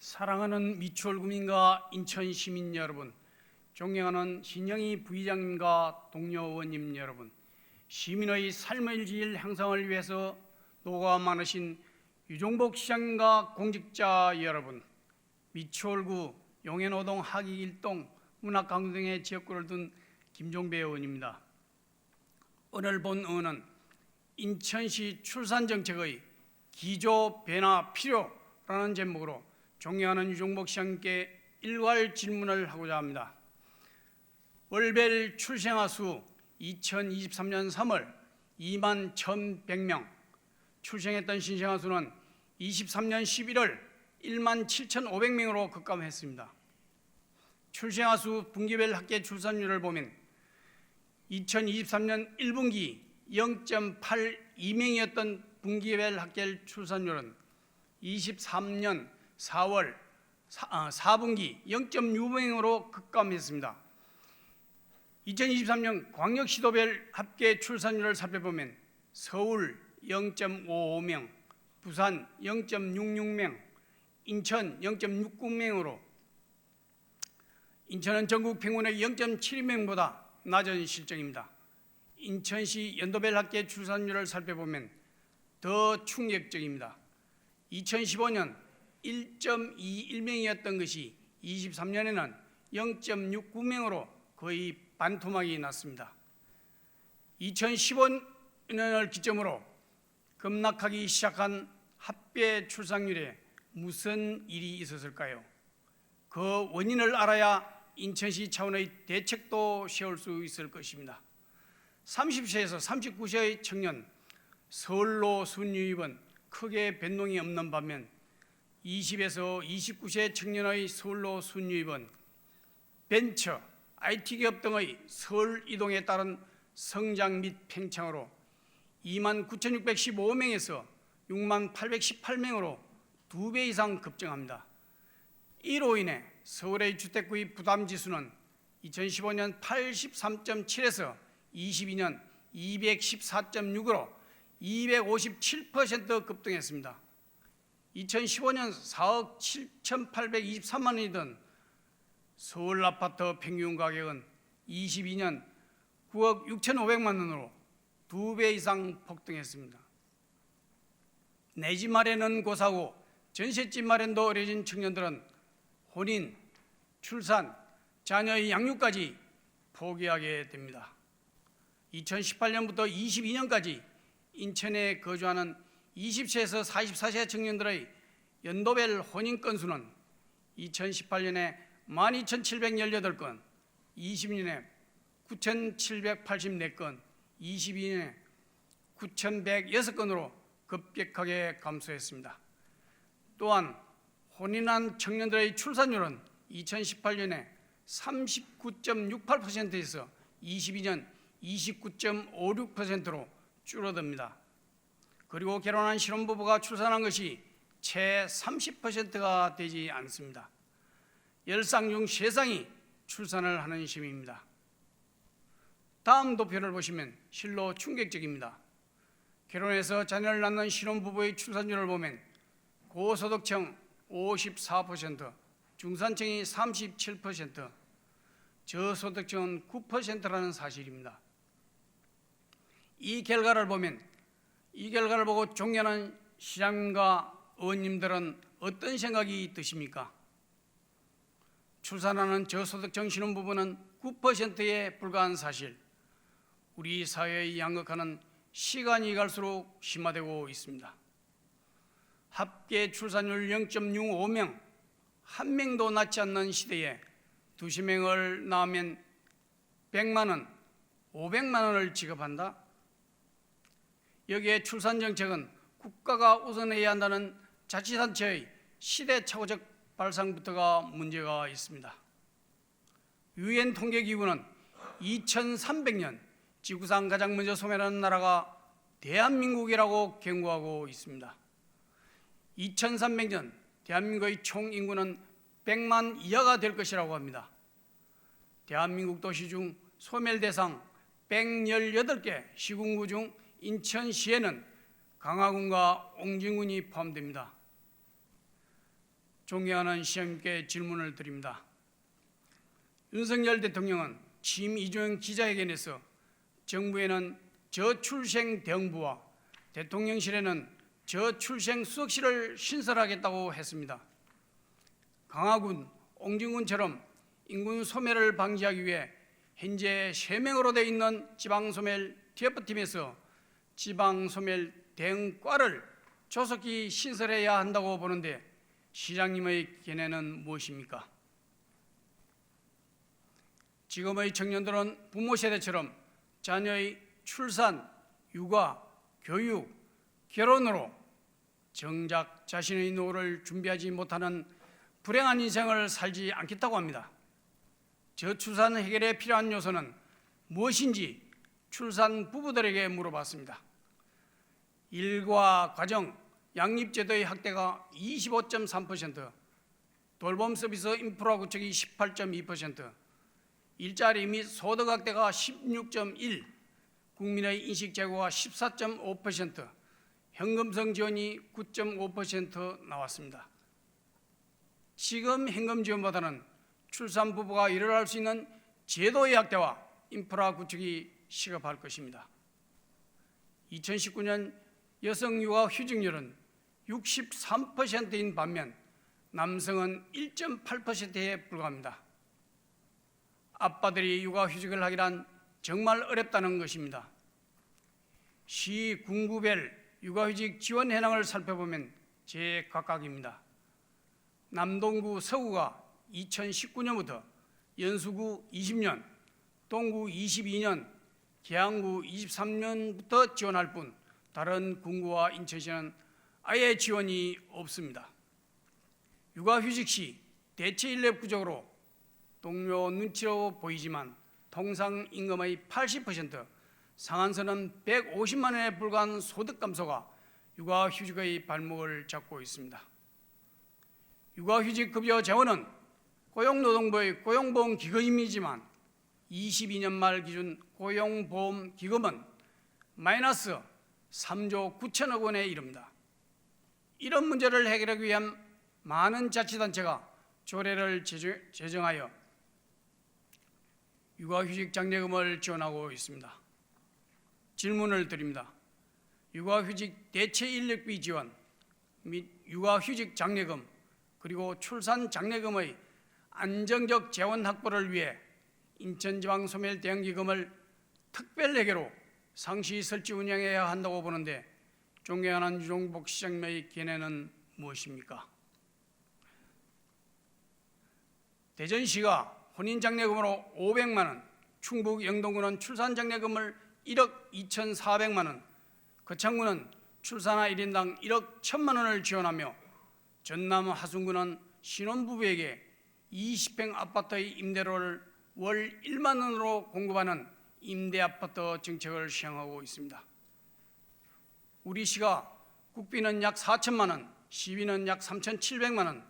사랑하는 미추홀 구민과 인천 시민 여러분, 존경하는 신영희 부의장님과 동료 의원님 여러분, 시민의 삶의 질 향상을 위해서 노고가 많으신 유종복 시장님과 공직자 여러분, 미추홀구 용해노동 하기 일동 문학강동 등의 지역구를 둔 김종배 의원입니다. 오늘 본 의원은 인천시 출산정책의 기조 변화 필요라는 제목으로 존경하는 유종복 시장님께 일괄 질문을 하고자 합니다. 월별 출생아 수 2023년 3월 2만 1,100명, 출생했던 신생아 수는 23년 11월 1만 7,500명으로 급감했습니다. 출생아 수 분기별 합계 출산율을 보면 2023년 1분기 0.82명이었던 분기별 합계 출산율은 23년 4월 4 분기 0.6명으로 급감했습니다. 2023년 광역시도별 합계 출산율을 살펴보면 서울 0.55명, 부산 0.66명, 인천 0.69명으로 인천은 전국 평균의 0.72명보다 낮은 실정입니다. 인천시 연도별 합계 출산율을 살펴보면 더 충격적입니다. 2015년 1.21명이었던 것이 23년에는 0.69명으로 거의 반토막이 났습니다. 2015년을 기점으로 급락하기 시작한 합계 출산율에 무슨 일이 있었을까요? 그 원인을 알아야 인천시 차원의 대책도 세울 수 있을 것입니다. 30세에서 39세의 청년 서울로 순유입은 크게 변동이 없는 반면 20에서 29세 청년의 서울로 순유입은 벤처, IT 기업 등의 서울 이동에 따른 성장 및 팽창으로 2만 9,615명에서 6만 818명으로 두배 이상 급증합니다. 이로 인해 서울의 주택구입 부담 지수는 2015년 83.7에서 22년 214.6으로 257% 급등했습니다. 2015년 4억 7,823만 원이던 서울 아파트 평균 가격은 22년 9억 6,500만 원으로 두 배 이상 폭등했습니다. 내 집 마련은 고사고 전셋집 마련도 어려진 청년들은 혼인, 출산, 자녀의 양육까지 포기하게 됩니다. 2018년부터 22년까지 인천에 거주하는 20세에서 44세 청년들의 연도별 혼인 건수는 2018년에 12,718건, 20년에 9,784건, 22년에 9,106건으로 급격하게 감소했습니다. 또한 혼인한 청년들의 출산율은 2018년에 39.68%에서 22년 29.56%로 줄어듭니다. 그리고 결혼한 신혼부부가 출산한 것이 채 30%가 되지 않습니다. 열상 중 세상이 출산을 하는 시입니다. 다음 도표를 보시면 실로 충격적입니다. 결혼해서 자녀를 낳는 신혼부부의 출산율을 보면 고소득층 54%, 중산층이 37%, 저소득층은 9%라는 사실입니다. 이 결과를 보면 이 결과를 보고 존경하는 시장과 의원님들은 어떤 생각이 드십니까? 출산하는 저소득층 신혼 부부는 9%에 불과한 사실, 우리 사회의 양극화는 시간이 갈수록 심화되고 있습니다. 합계 출산율 0.65명, 한 명도 낳지 않는 시대에 두시 명을 낳으면 100만 원, 500만 원을 지급한다? 여기에 출산 정책은 국가가 우선해야 한다는 자치단체의 시대착오적 발상부터가 문제가 있습니다. 유엔 통계기구는 2300년 지구상 가장 먼저 소멸하는 나라가 대한민국이라고 경고하고 있습니다. 2300년 대한민국의 총 인구는 100만 이하가 될 것이라고 합니다. 대한민국 도시 중 소멸 대상 118개 시군구 중 인천시에는 강화군과 옹진군이 포함됩니다. 존경하는 시장님께 질문을 드립니다. 윤석열 대통령은 취임 이주영 기자회견에서 정부에는 저출생 대응부와 대통령실에는 저출생 수석실을 신설하겠다고 했습니다. 강화군, 옹진군처럼 인군 소멸을 방지하기 위해 현재 3명으로 되어 있는 지방소멸 TF팀에서 지방소멸 대응과를 조속히 신설해야 한다고 보는데 시장님의 견해는 무엇입니까? 지금의 청년들은 부모 세대처럼 자녀의 출산, 육아, 교육, 결혼으로 정작 자신의 노후를 준비하지 못하는 불행한 인생을 살지 않겠다고 합니다. 저출산 해결에 필요한 요소는 무엇인지 출산 부부들에게 물어봤습니다. 일과 가정, 양립제도의 확대가 25.3%, 돌봄 서비스 인프라 구축이 18.2%, 일자리 및 소득 확대가 16.1, 국민의 인식 제고가 14.5%, 현금성 지원이 9.5% 나왔습니다. 지금 현금 지원보다는 출산 부부가 일어날 수 있는 제도의 확대와 인프라 구축이 시급할 것입니다. 2019년 여성 육아 휴직률은 63%인 반면 남성은 1.8%에 불과합니다. 아빠들이 육아 휴직을 하기란 정말 어렵다는 것입니다. 시 군구별 육아휴직 지원 현황을 살펴보면 제각각입니다. 남동구 서구가 2019년부터 연수구 20년, 동구 22년, 계양구 23년부터 지원할 뿐 다른 군구와 인천시는 아예 지원이 없습니다. 육아휴직 시 대체 인력 부족으로 동료 눈치로 보이지만 통상 임금의 80% 상한선은 150만 원에 불과한 소득 감소가 육아휴직의 발목을 잡고 있습니다. 육아휴직 급여 재원은 고용노동부의 고용보험 기금이지만 22년 말 기준 고용보험 기금은 마이너스 3조 9천억 원에 이릅니다. 이런 문제를 해결하기 위한 많은 자치단체가 조례를 제정하여 육아휴직 장려금을 지원하고 있습니다. 질문을 드립니다. 육아휴직 대체 인력비 지원 및 육아휴직 장려금 그리고 출산 장려금의 안정적 재원 확보를 위해 인천지방소멸 대응기금을 특별회계로 상시 설치 운영해야 한다고 보는데 존경하는 유종복 시장님의 견해는 무엇입니까? 대전시가 혼인장려금으로 500만 원, 충북 영동군은 출산장려금을 1억 2,400만 원, 거창군은 출산아 1인당 1억 1천만 원을 지원하며 전남 하순군은 신혼부부에게 20평 아파트의 임대료를 월 1만 원으로 공급하는 임대 아파트 정책을 시행하고 있습니다. 우리 시가 국비는 약 4천만 원, 시비는 약 3,700만 원,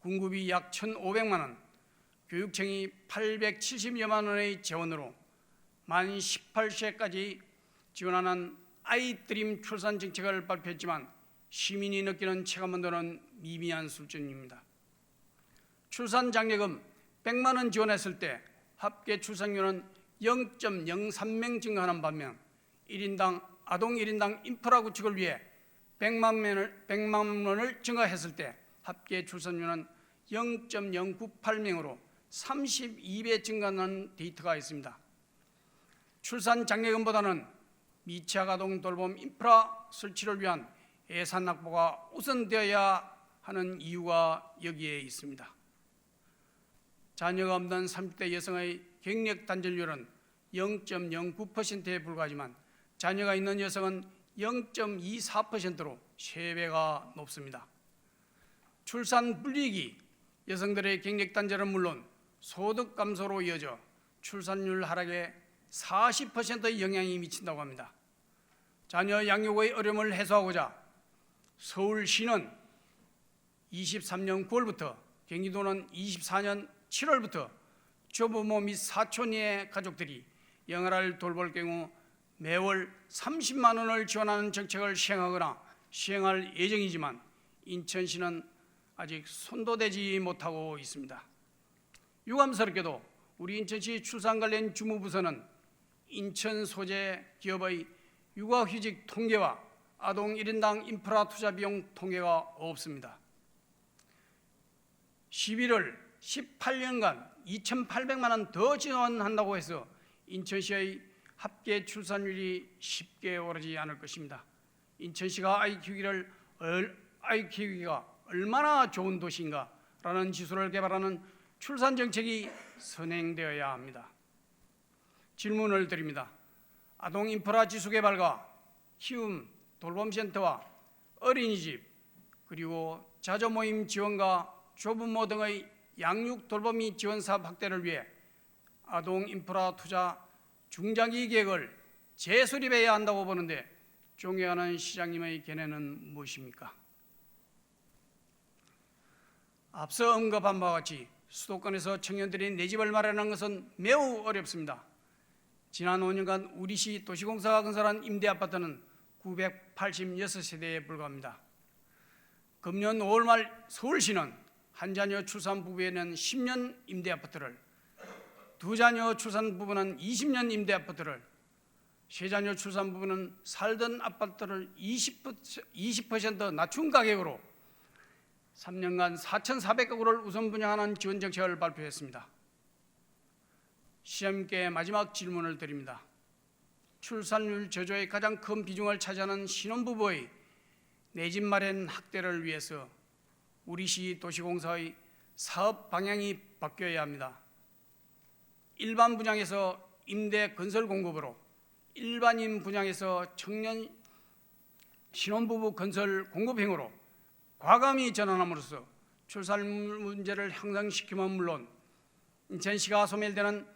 공급이 약 1,500만 원, 교육청이 870여만 원의 재원으로 만 18세까지 지원하는 아이드림 출산 정책을 발표했지만 시민이 느끼는 체감온도는 미미한 수준입니다. 출산 장려금 100만 원 지원했을 때 합계 출산율은 0.03명 증가하는 반면 1인당 아동 1인당 인프라 구축을 위해 100만 원을 100만 원을 증가했을 때 합계 출산율은 0.098명으로 32배 증가하는 데이터가 있습니다. 출산 장려금보다는 미취학 아동 돌봄 인프라 설치를 위한 예산 확보가 우선되어야 하는 이유가 여기에 있습니다. 자녀가 없는 30대 여성의 경력 단절률은 0.09%에 불과하지만 자녀가 있는 여성은 0.24%로 3배가 높습니다. 출산 불이익이 여성들의 경력 단절은 물론 소득 감소로 이어져 출산율 하락에 40%의 영향이 미친다고 합니다. 자녀 양육의 어려움을 해소하고자 서울시는 23년 9월부터 경기도는 24년 7월부터 조부모 및 사촌의 가족들이 영아를 돌볼 경우 매월 30만 원을 지원하는 정책을 시행하거나 시행할 예정이지만 인천시는 아직 손도 대지 못하고 있습니다. 유감스럽게도 우리 인천시 출산 관련 주무부서는 인천 소재 기업의 육아휴직 통계와 아동 1인당 인프라 투자 비용 통계가 없습니다. 11월 18년간 2,800만 원 더 지원한다고 해서 인천시의 합계 출산율이 쉽게 오르지 않을 것입니다. 인천시가 얼- 아이 키우기가 얼마나 좋은 도시인가라는 지수를 개발하는 출산 정책이 선행되어야 합니다. 질문을 드립니다. 아동 인프라 지수 개발과 키움 돌봄 센터와 어린이집 그리고 자녀 모임 지원과 조부모 등의 양육 돌보미 지원 사업 확대를 위해 아동 인프라 투자 중장기 계획을 재수립해야 한다고 보는데 존경하는 시장님의 견해는 무엇입니까? 앞서 언급한 바와 같이 수도권에서 청년들이 내 집을 마련하는 것은 매우 어렵습니다. 지난 5년간 우리시 도시공사가 건설한 임대 아파트는 986세대에 불과합니다. 금년 5월 말 서울시는 한 자녀 출산 부부에는 10년 임대 아파트를, 두 자녀 출산 부부는 20년 임대 아파트를, 세 자녀 출산 부부는 살던 아파트를 20%, 20% 낮춘 가격으로 3년간 4,400가구를 우선 분양하는 지원 정책을 발표했습니다. 시험께 마지막 질문을 드립니다. 출산율 저조의 가장 큰 비중을 차지하는 신혼부부의 내 집 마련 확대를 위해서 우리시 도시공사의 사업 방향이 바뀌어야 합니다. 일반 분양에서 임대 건설 공급으로 일반인 분양에서 청년 신혼부부 건설 공급 행으로 과감히 전환함으로써 출산율 문제를 향상시키면 물론 인천시가 소멸되는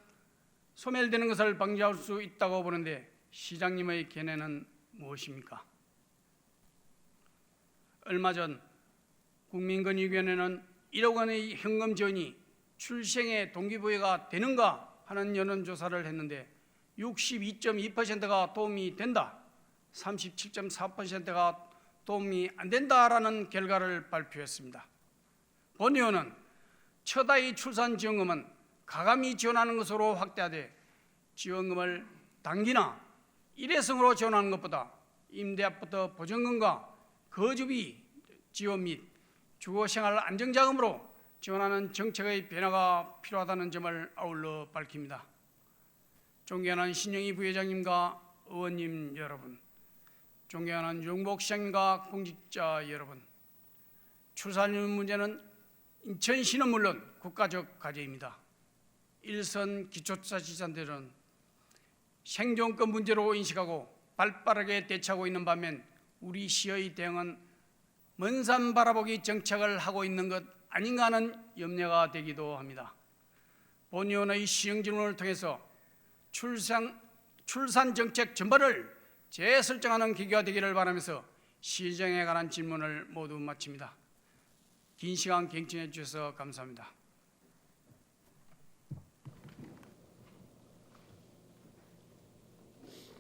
소멸되는 것을 방지할 수 있다고 보는데 시장님의 견해는 무엇입니까? 얼마 전 국민권익위원회는 1억 원의 현금 지원이 출생의 동기부여가 되는가 하는 여론조사를 했는데 62.2%가 도움이 된다, 37.4%가 도움이 안 된다라는 결과를 발표했습니다. 본 의원은 첫 아이 출산 지원금은 가감히 지원하는 것으로 확대하되 지원금을 단기나 일회성으로 지원하는 것보다 임대아파트 보증금과 거주비 지원 및 주거 생활 안정자금으로 지원하는 정책의 변화가 필요하다는 점을 아울러 밝힙니다. 존경하는 신영희 부회장님과 의원님 여러분, 존경하는 용복 시장님과 공직자 여러분, 출산율 문제는 인천시는 물론 국가적 과제입니다. 일선 기초자치단체들은 생존권 문제로 인식하고 발빠르게 대처하고 있는 반면 우리 시의 대응은 먼산 바라보기 정책을 하고 있는 것 아닌가 하는 염려가 되기도 합니다. 본 의원의 시행 질문을 통해서 출산, 출산 정책 전반을 재설정하는 기회가 되기를 바라면서 시정에 관한 질문을 모두 마칩니다. 긴 시간 경청해 주셔서 감사합니다.